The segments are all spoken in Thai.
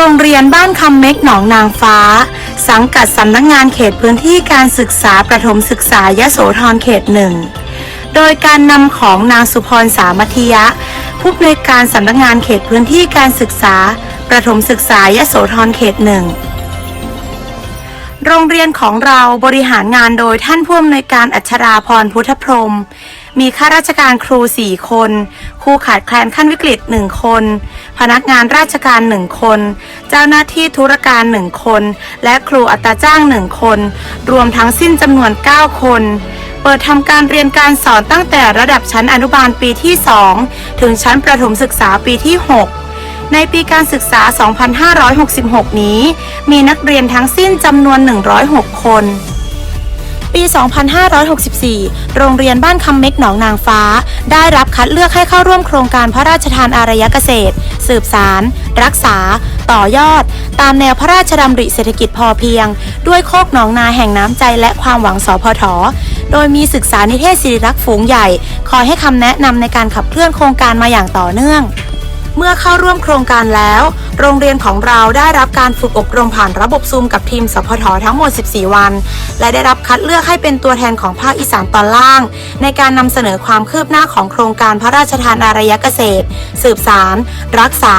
โรงเรียนบ้านคำเม็กหนองนางฟ้า สังกัดสำนักงานเขตพื้นที่การศึกษาประถมศึกษายโสธรเขตหนึ่ง โดยการนำของนางสุพรสามัธยะ ผู้อำนวยการสำนักงานเขตพื้นที่การศึกษา ประถมศึกษายโสธรเขตหนึ่งโรงเรียนของเราบริหารงานโดยท่านผู้อำนวยการอัชราพรพุทธพรม มีข้าราชการครู 4 คน ครูขาดแคลนขั้นวิกฤต 1 คน พนักงานราชการ 1 คน เจ้าหน้าที่ธุรการ 1 คน และครูอัตราจ้าง 1 คน รวมทั้งสิ้นจำนวน 9 คนเปิดทำการเรียนการสอนตั้งแต่ระดับชั้นอนุบาลปีที่ 2 ถึงชั้นประถมศึกษาปีที่ 6 ในปีการศึกษา 2566 นี้ มีนักเรียนทั้งสิ้นจำนวน 106 คน ปี 2564 โรงเรียนบ้านคำเม็กหนองนางฟ้า ได้รับคัดเลือกให้เข้าร่วมโครงการพระราชทานอารยเกษตร สืบสาร รักษา ต่อยอด ตามแนวพระราชดำริเศรษฐกิจพอเพียง ด้วยโคกหนองนาแห่งน้ำใจและความหวังสพทโดยมีศึกษานิเทศศิริรักษ์ฝูงใหญ่ คอยให้คำแนะนำในการขับเคลื่อนโครงการมาอย่างต่อเนื่อง เมื่อเข้าร่วมโครงการแล้ว โรงเรียนของเราได้รับการฝึกอบรมผ่านระบบซูมกับทีมสพททั้งหมด 14 วัน และได้รับคัดเลือกให้เป็นตัวแทนของภาคอีสานตอนล่าง ในการนำเสนอความคืบหน้าของโครงการพระราชทานอารยเกษตร สืบสาร รักษา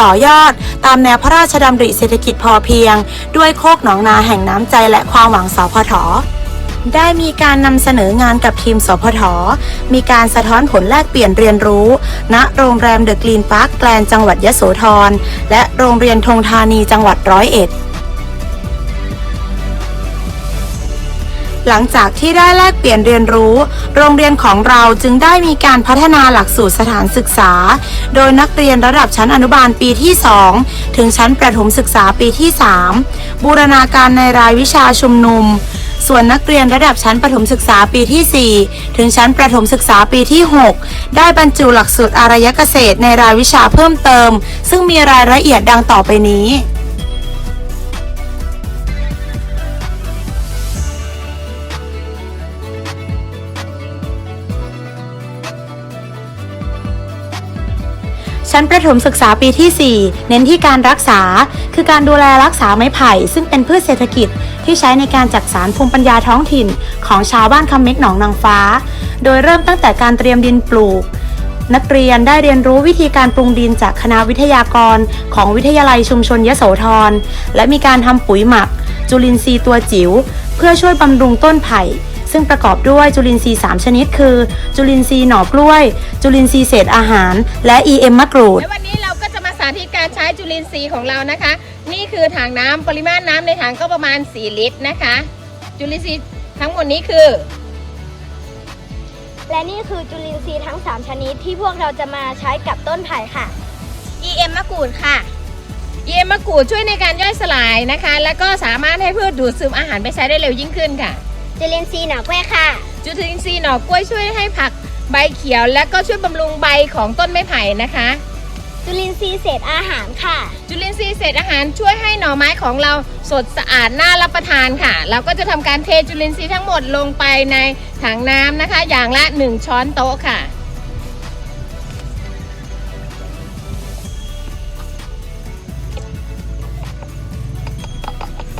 ต่อยอด ตามแนวพระราชดำริเศรษฐกิจพอเพียง ด้วยโคกหนองนาแห่งน้ำใจและความหวังสพท ได้มีการนำเสนองานกับทีมสพท มีการสะท้อนผลแลกเปลี่ยนเรียนรู้ ณ โรงแรมเดอะกรีนพาร์คแกลนจังหวัดยะโสธร และโรงเรียนธงธานีจังหวัดร้อยเอ็ด หลังจากที่ได้แลกเปลี่ยนเรียนรู้ โรงเรียนของเราจึงได้มีการพัฒนาหลักสูตรสถานศึกษา โดยนักเรียนระดับชั้นอนุบาลปีที่ 2 ถึงชั้นประถมศึกษาปีที่ 3 บูรณาการในรายวิชาชุมนุม ส่วนนักเรียนระดับชั้นประถมศึกษาปีที่ 4 ถึงชั้นประถมศึกษาปีที่ 6 ได้บรรจุหลักสูตรอารยเกษตรในรายวิชาเพิ่มเติม ซึ่งมีรายละเอียดดังต่อไปนี้ชั้นประถมศึกษาปีที่ 4 เน้นที่การรักษา คือการดูแลรักษาไม้ไผ่ ซึ่งเป็นพืชเศรษฐกิจ ที่ใช้ในการจักสารภูมิปัญญาท้องถิ่น ของชาวบ้านคำเม็กหนองนางฟ้า โดยเริ่มตั้งแต่การเตรียมดินปลูก นักเรียนได้เรียนรู้วิธีการปรุงดินจากคณะวิทยากร ของวิทยาลัยชุมชนยโสธร และมีการทำปุ๋ยหมัก จุลินทรีย์ตัวจิ๋วเพื่อช่วยบำรุงต้นไผ่ซึ่งประกอบด้วยจุลินทรีย์ 3 ชนิด คือ จุลินทรีย์หน่อกล้วย จุลินทรีย์เศษอาหาร และ EM มะกรูดและวันนี้เราก็จะมาสาธิตการใช้จุลินทรีย์ของเรานะคะ นี่คือถังน้ำปริมาณน้ำในถังก็ประมาณ 4 ลิตรนะคะ จุลินทรีย์ทั้งหมดนี้คือ และนี่คือจุลินทรีย์ทั้ง 3 ชนิดที่พวกเราจะมาใช้กับต้นไผ่ค่ะ EM มะกรูดค่ะ EM มะกรูดช่วยในการย่อยสลายนะคะ แล้วก็สามารถให้พืชดูดซึมอาหารไปใช้ได้เร็วยิ่งขึ้นค่ะ จุลินทรีย์หน่อกล้วยค่ะ จุลินทรีย์หน่อกล้วยช่วยให้ผักใบเขียว และก็ช่วยบำรุงใบของต้นไม้ไผ่นะคะ จุลินทรีย์เศษอาหารค่ะ จุลินทรีย์เศษอาหารช่วยให้หน่อไม้ของเราสดสะอาดน่ารับประทานค่ะ เราก็จะทำการเทจุลินทรีย์ทั้งหมดลงไปในถังน้ำนะคะ อย่างละ 1 ช้อนโต๊ะค่ะ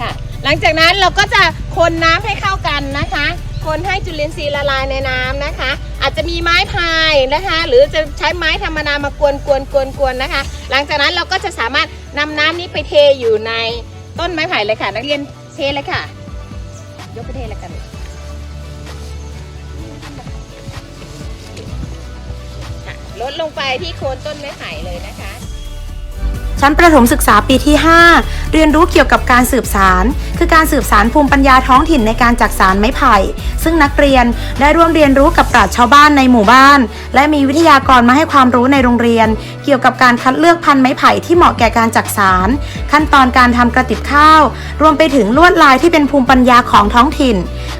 ค่ะ หลังจากนั้นเราก็จะคนน้ำให้เข้ากันนะคะ คนให้จุลินทรีย์ละลายในน้ำนะคะ อาจจะมีไม้พายนะคะ หรือจะใช้ไม้ธรรมดามากวนกวนกวนกวนนะคะ หลังจากนั้นเราก็จะสามารถนำน้ำนี้ไปเทอยู่ในต้นไม้ไผ่เลยค่ะ นักเรียนเทเลยค่ะ ยกไปเทเลยกันลดลงไปที่โคนต้นไม้ไผ่เลยนะคะ ชั้นประถมศึกษาปีที่ 5 เรียนรู้เกี่ยวกับการสืบสาร คือการสืบสารภูมิปัญญาท้องถิ่นในการจักสารไม้ไผ่ ซึ่งนักเรียนได้ร่วมเรียนรู้กับปราชญ์ชาวบ้านในหมู่บ้าน และมีวิทยากรมาให้ความรู้ในโรงเรียน เกี่ยวกับการคัดเลือกพันธุ์ไม้ไผ่ที่เหมาะแก่การจักสาร ขั้นตอนการทำกระติบข้าว รวมไปถึงลวดลายที่เป็นภูมิปัญญาของท้องถิ่น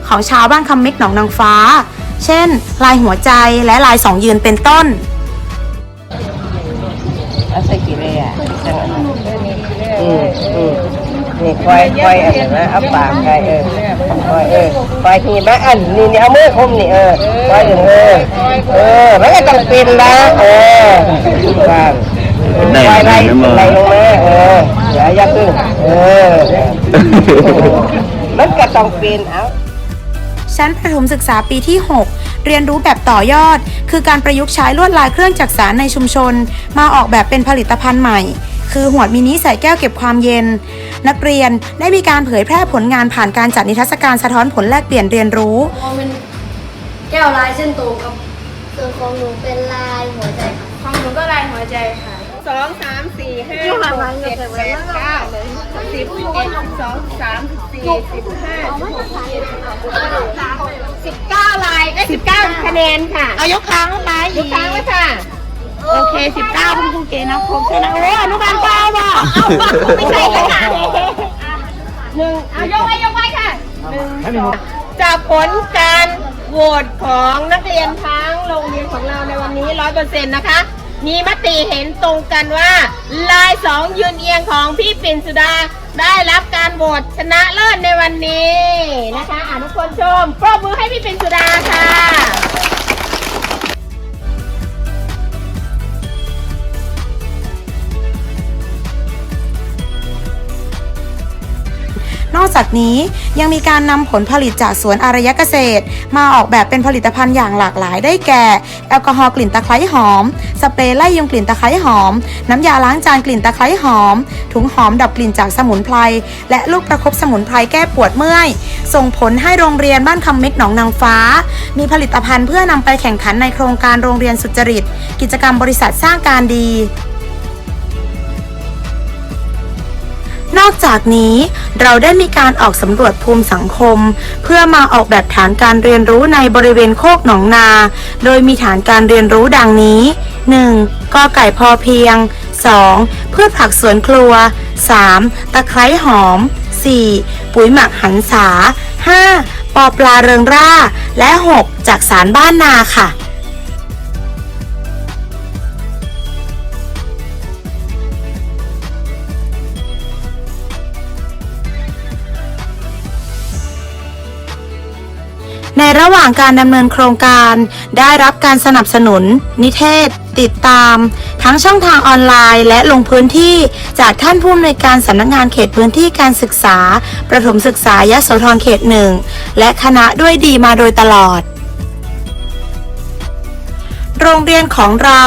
ของชาวบ้านคำเม็กหนองนางฟ้า เช่น ลายหัวใจและลายสองยืนเป็นต้น มอืมนี่ควายควายอันนั้นนะเอาปากควายเออควายเออควายทีมาอันนี่นี่เอามือคุมนี่เออควายถึงเออเออมันก็ต้องเป็นนะเออวางเอได้ไล่ไล่น้ำมือไล่ลงมาเอออย่าอย่าพึ่งเออมันก็ต้องเป็นเอาชั้นประถมศึกษาปีที่ 6 เรียนรู้แบบต่อยอด คือการประยุกต์ใช้ลวดลายเครื่องจักสานในชุมชน มาออกแบบเป็นผลิตภัณฑ์ใหม่ คือหวดมินิใส่แก้วเก็บความเย็น นักเรียนได้มีการเผยแพร่ผลงานผ่านการจัดนิทรรศการสะท้อนผลแลกเปลี่ยนเรียนรู้แก้วลายเส้นตรงครับส่วนของหนูเป็นลายหัวใจค่ะของหนูก็ลายหัวใจค่ะสองสามสี่ห้าหกเจ็ดแปดเก้าสิบสิบเอ็ดสิบสองสิบสามสิบสี่สิบห้าสิบเก้าลายก็สิบเก้าคะแนนค่ะ เอายกค้างไปทุกครั้งเลยค่ะ โอเค19คุณครูเกนะครบใช่ไหมโอ้อนุบาลเก้าว่ะไม่ใช่ค่ะหนึ่งเอายกไว้ยกไว้ค่ะหนึ่งสองจากผลการโหวตของนักเรียนทั้งโรงเรียนของเราในวันนี้ร้อยเปอร์เซ็นต์นะคะ มีมติเห็นตรงกันว่า ลายสองยืนเอียงของพี่ปิ่นสุดาได้รับการโหวตชนะเลิศในวันนี้นะคะอ่าทุกคนชมปรบมือให้พี่ปิ่นสุดาค่ะ จากนี้ยังมีการนำผลผลิตจากสวนอารยเกษตร มาออกแบบเป็นผลิตภัณฑ์อย่างหลากหลายได้แก่ แอลกอฮอล์กลิ่นตะไคร้หอม สเปรย์ไล่ยุงกลิ่นตะไคร้หอม น้ำยาล้างจานกลิ่นตะไคร้หอม ถุงหอมดับกลิ่นจากสมุนไพรและลูกประคบสมุนไพรแก้ปวดเมื่อย ส่งผลให้โรงเรียนบ้านคำเม็กหนองนางฟ้า มีผลิตภัณฑ์เพื่อนำไปแข่งขันในโครงการโรงเรียนสุจริต กิจกรรมบริษัทสร้างการดี นอกจากนี้เราได้มีการออกสำรวจภูมิสังคม เพื่อมาออกแบบฐานการเรียนรู้ในบริเวณโคกหนองนา โดยมีฐานการเรียนรู้ดังนี้ 1. กอไก่พอเพียง 2. พืชผักสวนครัว 3. ตะไคร้หอม 4. ปุ๋ยหมักหันษา 5. ปอปลาเริงร่า และ 6. จากสารบ้านนาค่ะ ในระหว่างการดำเนินโครงการ ได้รับการสนับสนุน นิเทศ ติดตาม ทั้งช่องทางออนไลน์และลงพื้นที่ จากท่านผู้อำนวยการสำนักงานเขตพื้นที่การศึกษา ประถมศึกษายโสธรเขตหนึ่งและคณะด้วยดีมาโดยตลอด โรงเรียนของเรา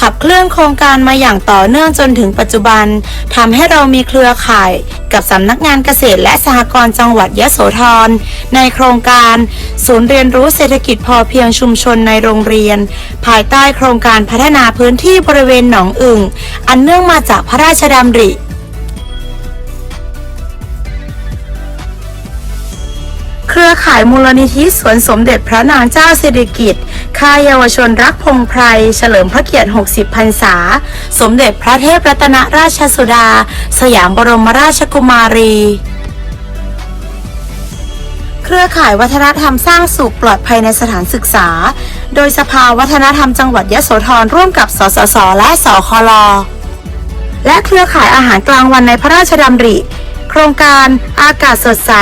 ขับเคลื่อนโครงการมาอย่างต่อเนื่องจนถึงปัจจุบันทำให้เรามีเครือข่ายกับสำนักงานเกษตรและสหกรณ์จังหวัดยะโสธรในโครงการ ศูนย์เรียนรู้เศรษฐกิจพอเพียงชุมชนในโรงเรียน ภายใต้โครงการพัฒนาพื้นที่บริเวณหนองอึ่งอันเนื่องมาจากพระราชดำริ รือข่ายมูลนิธิสวนสมเด็จพระนางเจ้าสิริกิติ์ค่ายเยาวชนรักพงไพร เฉลิมพระเกียรติ 60 พรรษา สมเด็จพระเทพรัตนราชสุดา สยามบรมราชกุมารี เครือข่ายวัฒนธรรมสร้างสุขปลอดภัยในสถานศึกษา โดยสภาวัฒนธรรมจังหวัดยะโสธรร่วมกับ สสส และสคลและเครือข่ายอาหารกลางวันในพระราชดำริ โครงการอากาศสดใส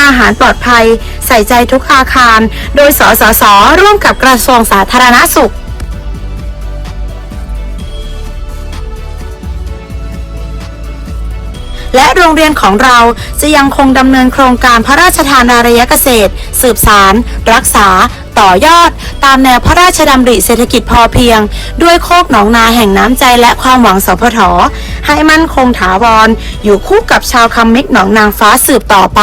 อาหารปลอดภัย ใส่ใจทุกอาคาร โดยสสส ร่วมกับกระทรวงสาธารณสุขและโรงเรียนของเราจะยังคงดำเนินโครงการพระราชทานอารยเกษตร สืบสาร รักษา ต่อยอด ตามแนวพระราชดำริเศรษฐกิจพอเพียง ด้วยโคกหนองนาแห่งน้ำใจและความหวังสพท ให้มั่นคงถาวร อยู่คู่กับชาวคำมิกหนองนางฟ้าสืบต่อไป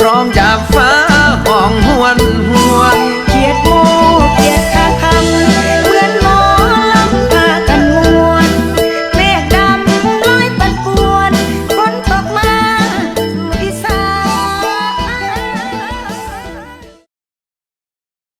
พร้อมยามฟ้า